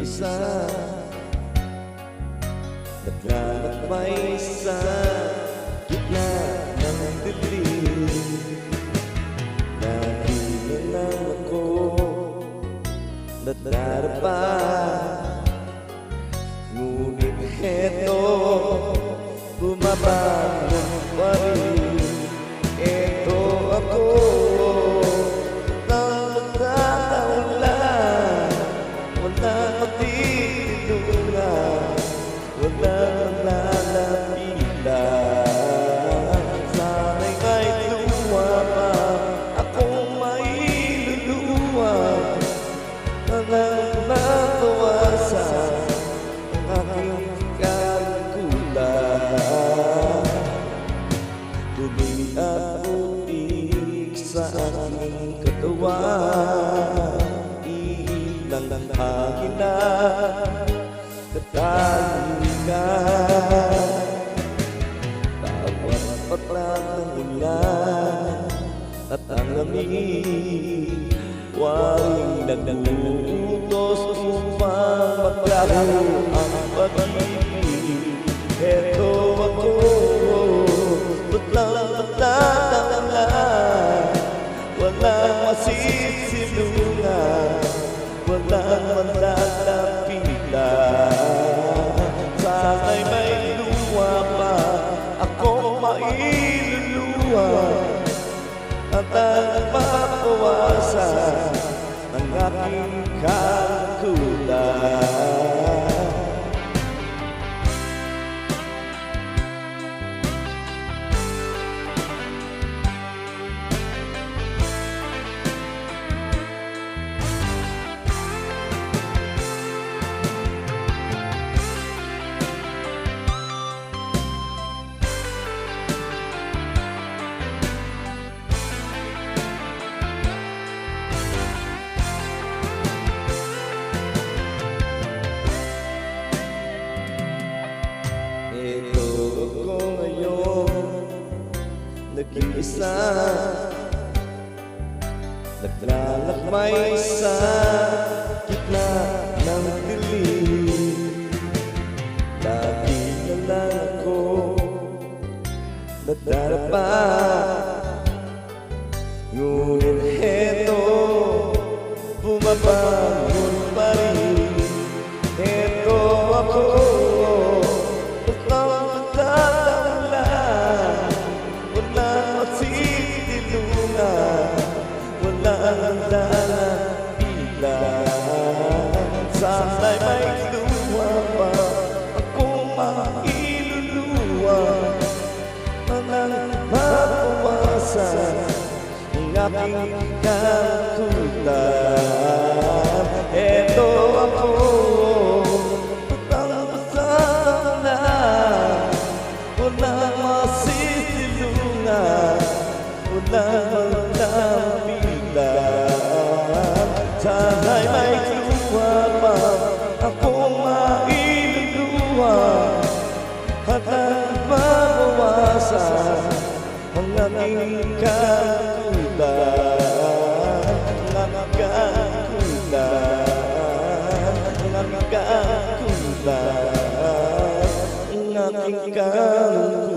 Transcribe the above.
isa. Naglalat may sa gitna ng dilim Nakita lang ako. Nadarapa Ngunit heto Bumaba. Bawat patlang ng ulan At ang lamig Waring nagnuutos upang maglaho ang pag-ibig Heto ako Tutlang magtatangala Walang masisilungan Ako mailuluwa At Nag-iisa. Naglalakbay sa gitna ng dilim. Lagi na lang ako Nadarapa. Ngunit heto Bumabangon Ang aking kalkutan Ito ako Patang-patang na Walang masisilungan Walang lapitan Sana'y may luwa pa Akong mailuluwa At ang mabawasan Ang aking kalkulan Ang aking kalkulan Ang aking kalkulan Ang aking kalkulan